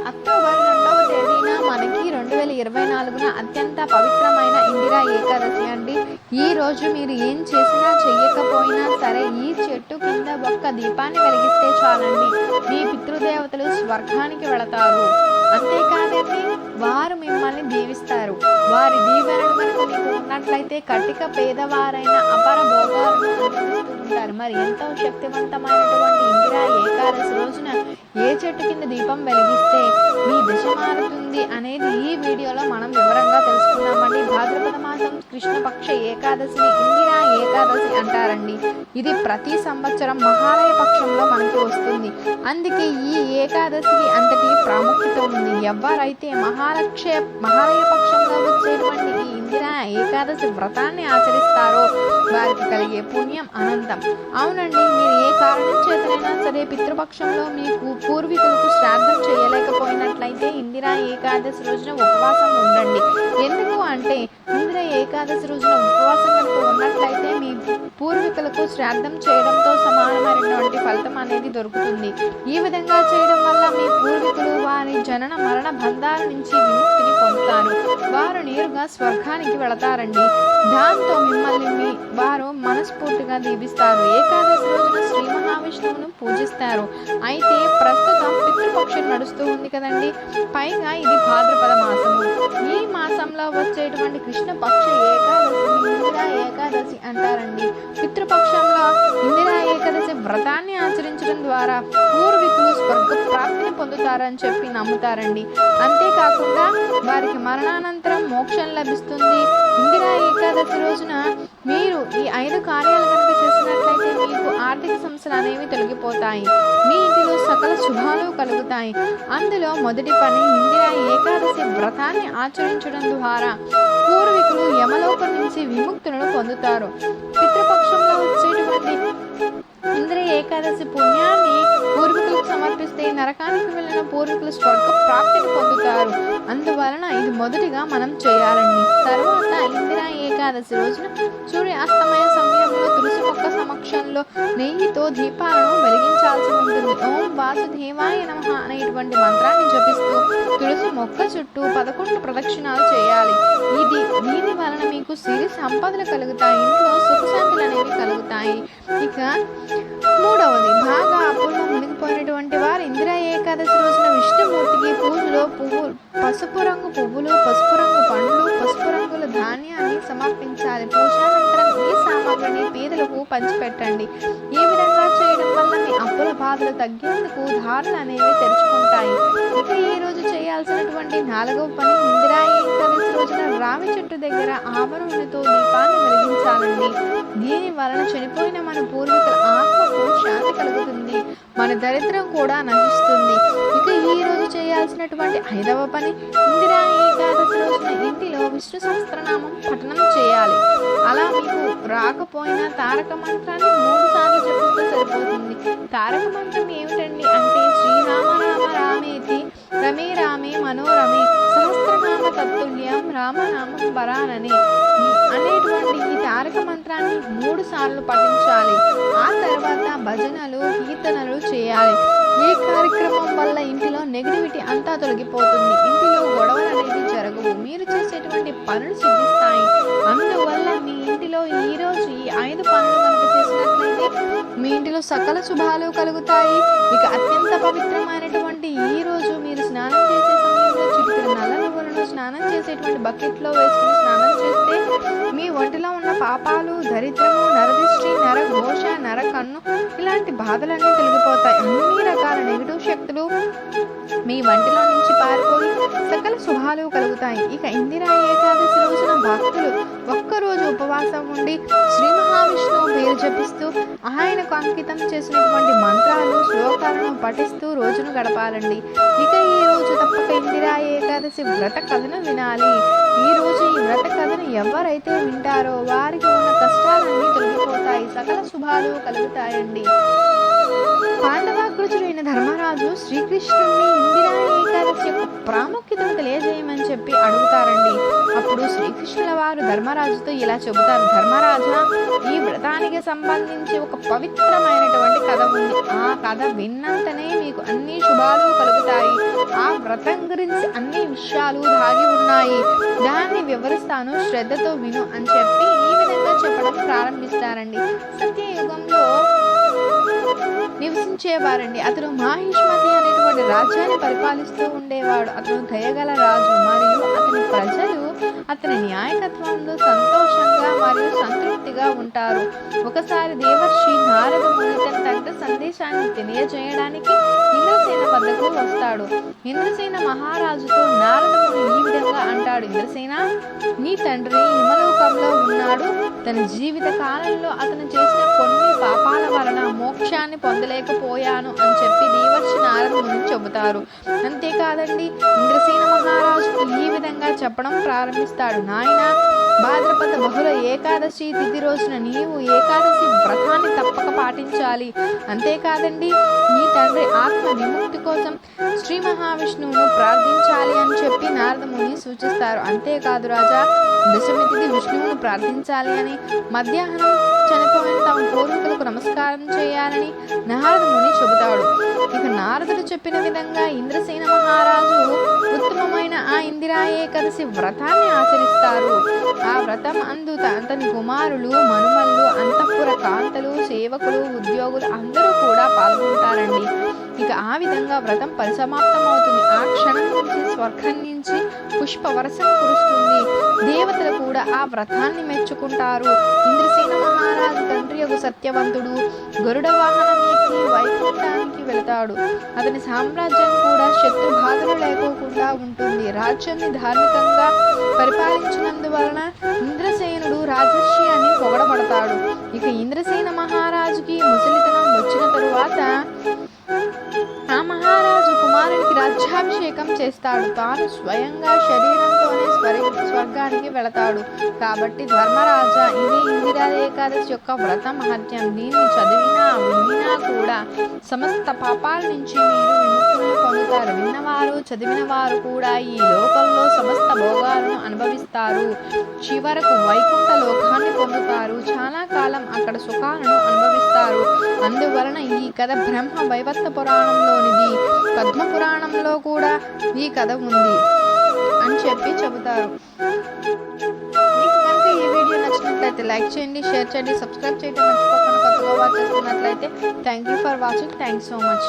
acabar. వేల ఇరవై నాలుగున అత్యంత పవిత్రమైన ఇందిరా ఏకాదశి అండి. ఈ రోజు మీరు ఏం చేసినా చెయ్యకపోయినా సరే ఈ చెట్టు కింద ఒక్క దీపాన్ని వెలిగిస్తే చాలండి. మీ పితృదేవతలు స్వర్గానికి వెళతారు. అంతేకాదండి వారు మిమ్మల్ని దీవిస్తారు. వారి దీవెనలు కనుక మీకు ఉన్నట్లయితే కటిక పేదవారైన అపర భోగాలను ఉంటారు మరి ఎంతో శక్తివంతమైనటువంటి ఇందిరా ఏకాదశి రోజున ఏ చెట్టు కింద దీపం వెలిగిస్తే మీ దిశ మారుతుంది అనేది ఈ వీడియోలో మనం వివరంగా తెలుసుకున్నామండి భాద్రపద మాసం కృష్ణపక్ష ఏకాదశిని ఇందిరా ఏకాదశి అంటారండి. ఇది ప్రతి సంవత్సరం మహాలయ పక్షంలో మనకి వస్తుంది. అందుకే ఈ ఏకాదశికి అంతటి ప్రాముఖ్యత ఉంది. ఎవరైతే మహాలక్ష మహాలయ పక్షంలో వచ్చేటువంటి ఈ ఇందిరా ఏకాదశి వ్రతాన్ని ఆచరిస్తారో వారికి కలిగే పుణ్యం అనంతం. అవునండి మీరు ఏ కారణం చేతనైనా సరే పితృపక్షంలో మీకు పూర్వీకులకు శ్రాద్ధం చేయలేకపోయినట్లయితే ఇందిరా ఏకాదశి రోజున ఉపవాసం ఉండండి. ఎందుకు అంటే ఇంద్ర ఏకాదశి రోజున ఉపవాసం కనుక ఉన్నట్లయితే మీ పూర్వీకులకు శ్రాద్ధం చేయడంతో సమానమైనటువంటి ఫలితం అనేది దొరుకుతుంది. ఈ విధంగా చేయడం వల్ల మీ పూర్వీకులు వారి జనన మరణ బంధాల నుంచి విముక్తిని పొందుతారు. వారు నేరుగా స్వర్గానికి వెళతారండి. దాంతో మిమ్మల్ని మీ వారు మనస్ఫూర్తిగా దీవిస్తారు ఏకాదశి రోజున శ్రీ మహావిష్ణువును పూజిస్తారు. అయితే ప్రస్తుతం పితృపక్షం నడుస్తూ ఉంది కదండి. పైగా ఇది భాద్రపద మాసం. ఈ మాసంలో వచ్చేటువంటి కృష్ణపక్ష ఏకాదశి ఇందిరా ఏకాదశి అంటారండి. పితృపక్షంలో ఇందిరా ఏకాదశి వ్రతాన్ని ఆచరించడం ద్వారా పూర్వీకులు స్వర్గ ప్రాప్తిని పొందుతారని చెప్పి నమ్ముతారండి. అంతేకాకుండా వారికి మరణానంతరం మోక్షం లభిస్తుంది. ఇందిరా ఏకాదశి రోజున మీరు ఈ ఐదు కార్యాలు కనుక చేసినట్లయితే మీకు ఆర్థిక సమస్యలు అనేవి తొలగిపోతాయి. మీ ఇంటిలో సకల శుభాలు కలుగుతాయి. అందులో మొదటి పని ఇందిరా ఏకాదశి వ్రతాన్ని ఆచరించడం ద్వారా పూర్వీకులు యమలోకం నుంచి విముక్తులను పొందుతారు. పితృపక్షంలో వచ్చేటువంటి ఇంద్ర ఏకాదశి పుణ్య నరకానికి వెళ్ళిన పూర్వీకులు స్వర్గ ప్రాప్తిని పొందుతారు. అందువలన ఇది మొదటిగా మనం చేయాలండి. తర్వాత ఇందిరా ఏకాదశి రోజున సూర్య అస్తమయ సమయంలో తులసి మొక్క సమక్షంలో నెయ్యితో దీపాలను వెలిగించాల్సి ఉంటుంది. ఓం వాసుదేవాయ నమ అనేటువంటి మంత్రాన్ని జపిస్తూ తులసి మొక్క చుట్టూ పదకొండు ప్రదక్షిణాలు చేయాలి. ఇది దీని వలన మీకు సిరి సంపదలు కలుగుతాయి. ఇంట్లో సుఖశాంతులు అనేవి కలుగుతాయి. ఇక మూడవది బాగా అప్పులు మునిగిపోయినటువంటి వారు ఇందిరా ఏకాదశి రోజున విష్ణుమూర్తికి పూజలో పువ్వు పసుపు రంగు పువ్వులు పసుపు రంగు పండ్లు పసుపు రంగుల ధాన్యాన్ని సమర్పించాలి. పూజానంతరం ఈ సామాగ్రిని పేదలకు పంచిపెట్టండి. ఈ విధంగా చేయడం వల్ల మీ అప్పుల బాధలు తగ్గేందుకు దారులు అనేవి తెరుచుకుంటాయి. ఇక ఈ రోజు చేయాల్సినటువంటి నాలుగవ పని ఇందిరాయి ఏకాదశి రోజున రావి చెట్టు దగ్గర ఆవరణతో దీపాన్ని వెలిగించాలండి. దీని వలన చనిపోయిన మన పూర్వీకుల ఆత్మకు శాంతి కలుగుతుంది. మన దరిద్రం కూడా నశిస్తుంది. ఇక ఈ రోజు చేయాల్సినటువంటి ఐదవ పని ఇందిరా ఏకాదశి రోజున ఇంటిలో విష్ణు సహస్రనామం పఠనం చేయాలి. అలా మీకు రాకపోయినా తారకం మంత్రాన్ని మూడు సార్లు చెప్పిస్తే సరిపోతుంది. తారక మంత్రం ఏమిటండి అంటే శ్రీరామ రామ రామేతి రమే రామే మనోరమే సహస్రనామ తత్తుల్యం రామనామం వరానని. అనేటువంటి ఈ తారక మంత్రాన్ని మూడు సార్లు పఠించాలి. ఆ తర్వాత భజనలు కీర్తనలు చేయాలి. ఈ కార్యక్రమం వల్ల ఇంటిలో నెగిటివిటీ అంతా తొలగిపోతుంది? ఇంటిలో గొడవలు అనేది జరగవు. మీరు చేసేటువంటి పనులు సిద్ధిస్తాయి. అందువల్ల మీ మీ ఇంటిలో సకల శుభాలు కలుగుతాయి. ఇక అత్యంత పవిత్రమైనటువంటి ఈ రోజు మీరు స్నానం చేసే సమయంలో చిటికెడు నల్ల నువ్వులను స్నానం చేసేటువంటి బకెట్లో వేసుకుని స్నానం చేస్తే మీ ఒంటిలో ఉన్న పాపాలు దరిద్రము నరదిష్టి నర ఘోష నర కన్ను ఇలాంటి బాధలన్నీ తొలగిపోతాయి. అన్ని రకాల నెగిటివ్ శక్తులు మీ వంటిలో నుంచి పారిపోయి సకల శుభాలు కలుగుతాయి. ఇక ఇందిరా ఏకాదశి రోజున భక్తులు ఒక్కరోజు ఉపవాసం ఉండి శ్రీ మహావిష్ణువు పేరు జపిస్తూ ఆయనకు అంకితం చేసినటువంటి మంత్రాలు శ్లోకాలను పఠిస్తూ రోజును గడపాలండి. ఇక ఈ రోజు తప్పక ఇందిరా ఏకాదశి వ్రత కథను వినాలి. ఈ రోజు ఈ వ్రత కథను ఎవరైతే వింటారో వారికి ఉన్న కష్టాలన్నీ తొలగిపోతాయి. సకల శుభాలు కలుగుతాయండి. పాండవాగ్రజుడైన ధర్మరాజు శ్రీకృష్ణుడిని ఇందిరా ఏకాదశి యొక్క ప్రాముఖ్యతను తెలియజేయమని చెప్పి అడుగుతారండి. అప్పుడు శ్రీకృష్ణుల వారు ధర్మరాజుతో ఇలా చెబుతారు. ధర్మరాజా ఈ వ్రతానికి సంబంధించి ఒక పవిత్రమైనటువంటి కథ ఉంది. ఆ కథ విన్నంతనే మీకు అన్ని శుభాలు కలుగుతాయి. ఆ వ్రతం గురించి అన్ని విషయాలు దాగి ఉన్నాయి. దాన్ని వివరిస్తాను శ్రద్ధతో విను అని చెప్పి ఈ విధంగా చెప్పడం ప్రారంభిస్తారండి. సత్యయుగంలో నివసించేవారండి. అతను మాహిష్మతి అనేటువంటి రాజ్యాన్ని పరిపాలిస్తూ ఉండేవాడు. అతను దయగల రాజు మరియు అతని ప్రజ అతని న్యాయకత్వంలో సంతోషంగా మరియు సంతృప్తిగా ఉంటారు. ఒకసారి దేవర్షి నారద ముని తన తండ్రి సందేశాన్ని తెలియజేయడానికి ఇంద్రసేన వద్దకు వస్తాడు. ఇంద్రసేన మహారాజుతో నారద ముని ఈ విధంగా అంటాడు. ఇంద్రసేన నీ తండ్రి హిమలోకంలో ఉన్నాడు. తన జీవిత కాలంలో అతను చేసిన కొన్ని పాపాల వలన మోక్షాన్ని పొందలేకపోయాను అని చెప్పి దేవర్షి నారద ముని చెబుతారు. అంతేకాదండి ఇంద్రసేన మహారాజుకు ఈ చెప్పడం ప్రారంభిస్తాడు. నాయన భాద్రపద బహుళ ఏకాదశి తిథి రోజున నీవు ఏకాదశి వ్రతాన్ని తప్పక పాటించాలి. అంతేకాదండి నీ తండ్రి ఆత్మ విముక్తి కోసం శ్రీ మహావిష్ణువును ప్రార్థించాలి అని చెప్పి నారదముని సూచిస్తారు. అంతేకాదు రాజా దశమి తిథి విష్ణువును ప్రార్థించాలి అని మధ్యాహ్నం చనిపోయిన తమ పూర్వీకులకు నమస్కారం చేయాలని నారదముని చెబుతాడు. ఇక నారదుడు చెప్పిన విధంగా ఇంద్రసేన మహారాజు ఉత్తమ ఇందిరా ఏకాదశి వ్రతాన్ని ఆచరిస్తారు. ఆ వ్రతం అందు అతని కుమారులు మనుమళ్ళు అంతఃపుర కాంతలు సేవకులు ఉద్యోగులు అందరూ కూడా పాల్గొంటారండి. ఇక ఆ విధంగా వ్రతం పరిసమాప్తం అవుతుంది ఆ క్షణం నుంచి స్వర్గం నుంచి పుష్పవర్షం కురుస్తుంది. దేవతలు కూడా ఆ వ్రతాన్ని మెచ్చుకుంటారు. ఇంద్రసేన మహారాజు తండ్రి యొక్క సత్యవంతుడు. గరుడ వాహనం ఎక్కి వైకుంఠానికి వెళతాడు. అతని సామ్రాజ్యం కూడా శత్రు ఉంటుంది. రాజ్యాన్ని ధార్మికంగా పరిపాలించినందువలన ఇంద్రసేనుడు రాజర్షి అని పొగడబడతాడు ఇక ఇంద్రసేన మహారాజుకి ముసలితనం వచ్చిన తరువాత ఆ మహారాజు కుమారునికి రాజ్యాభిషేకం చేస్తాడు. తాను స్వయంగా శరీరంతోనే స్వర్గానికి వెళతాడు. కాబట్టి ధర్మరాజ ఇది ఇందిరా ఏకాదశి యొక్క వ్రత మహత్యం. దీన్ని చదివినా విన్నా కూడా సమస్త పాపాల నుంచి మీరు విముక్తులను పొందుతారు. విన్నవారు చదివిన వారు కూడా ఈ లోకంలో సమస్త భోగాలను అనుభవిస్తారు. చివరకు వైకుంఠ లోకాన్ని పొందుతారు. చాలా కాలం అక్కడ సుఖాలను అనుభవిస్తారు. అందువలన ఈ కథ బ్రహ్మ వైవత్త పురాణంలో పద్మ పురాణంలో కూడా ఈ కథ ఉంది అని చెప్పి చెబుతారు. మీకు కనుక ఈ వీడియో నచ్చినట్లయితే లైక్ చేయండి షేర్ చేయండి సబ్స్క్రైబ్ చేయడం మర్చిపోకుండా కొత్తగా వాచ్ చేస్తున్నట్లయితే thank you for watching thank so much